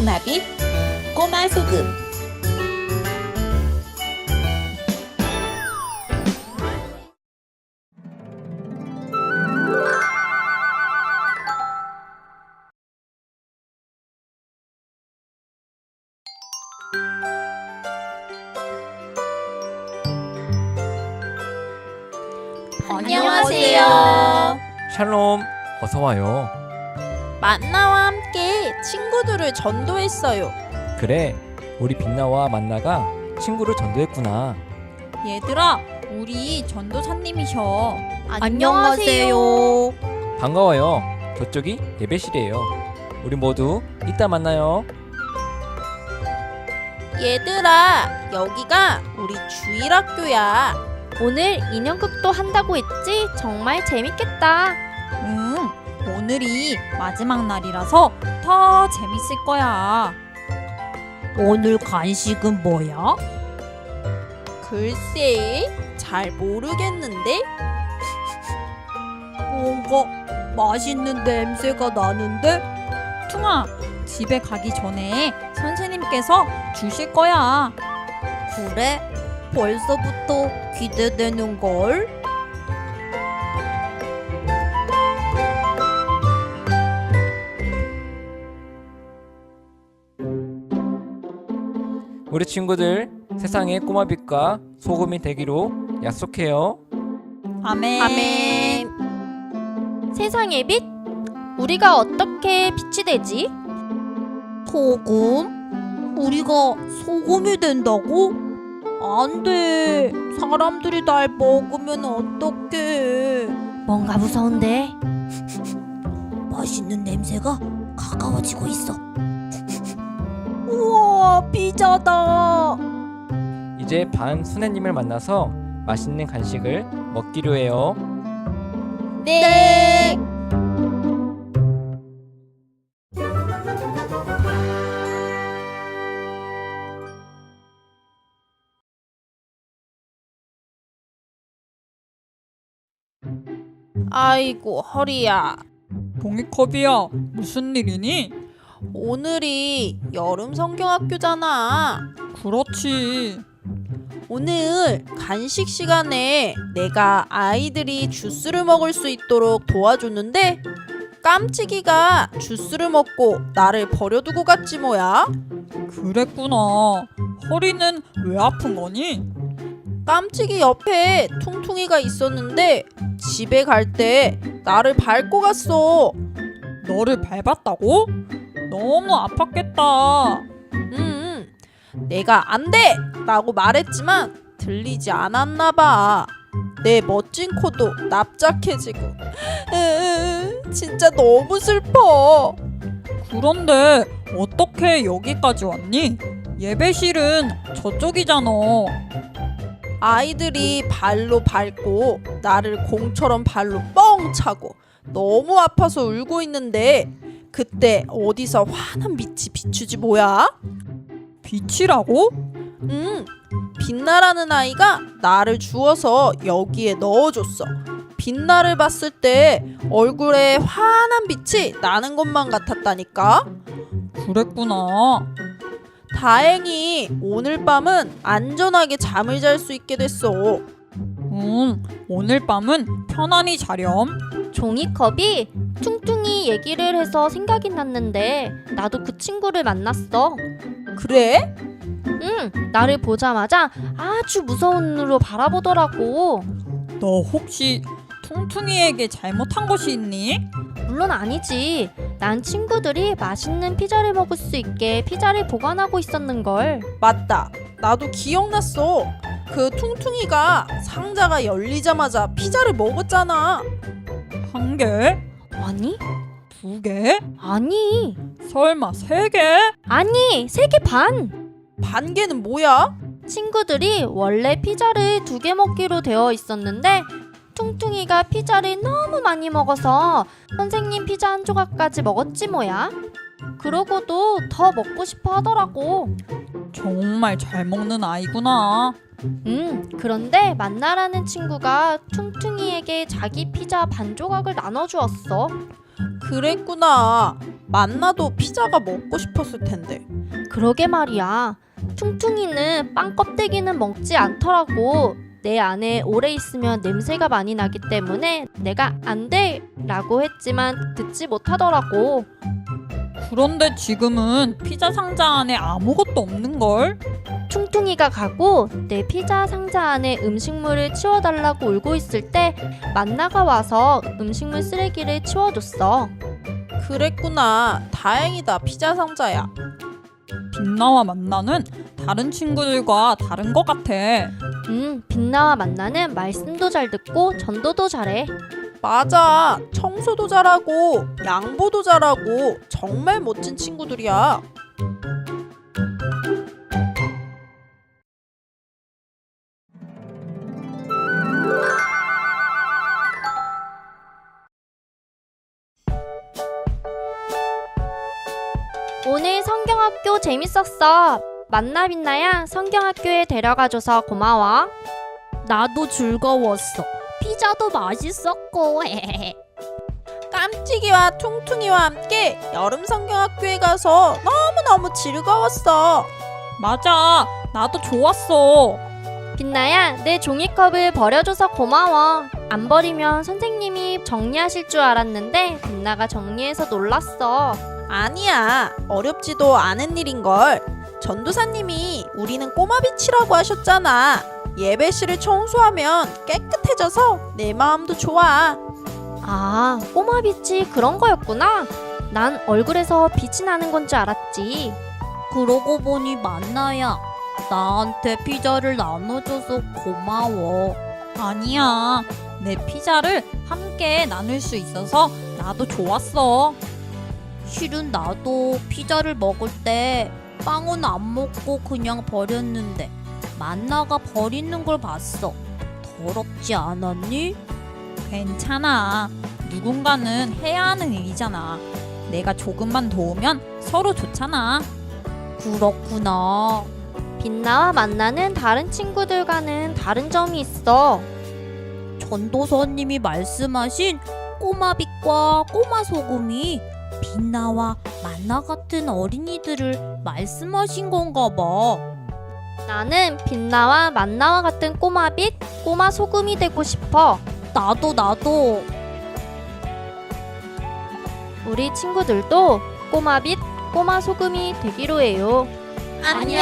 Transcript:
꼬마비 꼬마 소금 안녕하세요. 샬롬, 어서 와요. 만나와 친구들을 전도했어요. 그래, 우리 빛나와 만나가 친구를 전도했구나. 얘들아, 우리 전도사님이셔. 안녕하세요. 반가워요. 저쪽이 예배실이에요. 우리 모두 이따 만나요. 얘들아, 여기가 우리 주일학교야. 오늘 인형극도 한다고 했지? 정말 재밌겠다. 응, 오늘이 마지막 날이라서 더 재밌을 거야. 오늘 간식은 뭐야? 글쎄, 잘 모르겠는데? 뭔가 맛있는 냄새가 나는데? 퉁아, 집에 가기 전에 선생님께서 주실 거야. 그래? 벌써부터 기대되는 걸. 우리 친구들 세상의 꼬마빛과 소금이 되기로 약속해요. 아멘. 아멘. 세상의 빛? 우리가 어떻게 빛이 되지? 소금? 우리가 소금이 된다고? 안 돼. 사람들이 날 먹으면 어떡해. 뭔가 무서운데. 맛있는 냄새가 가까워지고 있어. 우와, 피자다. 이제 반 순애님을 만나서 맛있는 간식을 먹기로 해요. 네. 아이고 허리야. 봉이컵이야 무슨 일이니? 오늘이 여름 성경학교잖아. 그렇지 오늘 간식 시간에 내가 아이들이 주스를 먹을 수 있도록 도와줬는데 깜찍이가 주스를 먹고 나를 버려두고 갔지 뭐야. 그랬구나 허리는 왜 아픈 거니? 깜찍이 옆에 퉁퉁이가 있었는데 집에 갈 때 나를 밟고 갔어. 너를 밟았다고? 너무 아팠겠다 음, 내가 안 돼! 라고 말했지만 들리지 않았나 봐. 내 멋진 코도 납작해지고. 으, 진짜 너무 슬퍼. 그런데 어떻게 여기까지 왔니? 예배실은 저쪽이잖아 아이들이 발로 밟고 나를 공처럼 발로 뻥 차고 너무 아파서 울고 있는데 그때 어디서 환한 빛이 비추지 뭐야? 빛이라고? 응, 빛나라는 아이가 나를 주워서 여기에 넣어줬어. 빛나를 봤을 때 얼굴에 환한 빛이 나는 것만 같았다니까. 그랬구나 다행히 오늘 밤은 안전하게 잠을 잘 수 있게 됐어. 응 오늘 밤은 편안히 자렴 종이컵이 퉁퉁이 얘기를 해서 생각이 났는데 나도 그 친구를 만났어. 그래? 응, 나를 보자마자 아주 무서운 눈으로 바라보더라고. 너 혹시 퉁퉁이에게 잘못한 것이 있니? 물론 아니지. 난 친구들이 맛있는 피자를 먹을 수 있게 피자를 보관하고 있었는 걸. 맞다. 나도 기억났어. 그 퉁퉁이가 상자가 열리자마자 피자를 먹었잖아. 한 개? 아니? 두 개? 아니. 설마 세 개? 아니, 세 개 반. 반 개는 뭐야? 친구들이 원래 피자를 두 개 먹기로 되어 있었는데 퉁퉁이가 피자를 너무 많이 먹어서 선생님 피자 한 조각까지 먹었지 뭐야. 그러고도 더 먹고 싶어 하더라고. 정말 잘 먹는 아이구나. 음, 그런데 만나라는 친구가 퉁퉁이에게 자기 피자 반 조각을 나눠주었어. 그랬구나. 만나도 피자가 먹고 싶었을 텐데. 그러게 말이야. 퉁퉁이는 빵 껍데기는 먹지 않더라고. 내 안에 오래 있으면 냄새가 많이 나기 때문에 내가 안 돼! 라고 했지만 듣지 못하더라고. 그런데 지금은 피자 상자 안에 아무것도 없는걸? 퉁퉁이가 가고 내 피자 상자 안에 음식물을 치워달라고 울고 있을 때 만나가 와서 음식물 쓰레기를 치워줬어. 그랬구나. 다행이다, 피자 상자야. 빛나와 만나는 다른 친구들과 다른 것 같아. 음, 빛나와 만나는 말씀도 잘 듣고 전도도 잘해. 맞아. 청소도 잘하고, 양보도 잘하고, 정말 멋진 친구들이야. 오늘 성경학교 재밌었어. 만나 빛나야 성경학교에 데려가줘서 고마워. 나도 즐거웠어. 피자도 맛있었고. 깜찍이와 퉁퉁이와 함께 여름 성경학교에 가서 너무너무 즐거웠어. 맞아. 나도 좋았어. 빛나야 내 종이컵을 버려줘서 고마워. 안 버리면 선생님이 정리하실 줄 알았는데 빛나가 정리해서 놀랐어. 아니야. 어렵지도 않은 일인걸. 전도사님이 우리는 꼬마 빛이라고 하셨잖아. 예배실을 청소하면 깨끗해져서 내 마음도 좋아. 아, 꼬마 빛이 그런 거였구나. 난 얼굴에서 빛이 나는 건 줄 알았지. 그러고 보니 만나야. 나한테 피자를 나눠줘서 고마워. 아니야. 내 피자를 함께 나눌 수 있어서 나도 좋았어. 실은 나도 피자를 먹을 때 빵은 안 먹고 그냥 버렸는데 만나가 버리는 걸 봤어. 더럽지 않았니? 괜찮아. 누군가는 해야 하는 일이잖아. 내가 조금만 도우면 서로 좋잖아. 그렇구나. 빛나와 만나는 다른 친구들과는 다른 점이 있어. 전도사님이 말씀하신 꼬마빛과 꼬마 소금이 빛나와 만나 같은 어린이들을 말씀하신 건가 봐. 나는 빛나와 만나와 같은 꼬마 빛, 꼬마 소금이 되고 싶어. 나도 나도 우리 친구들도 꼬마 빛, 꼬마 소금이 되기로 해요. 안녕.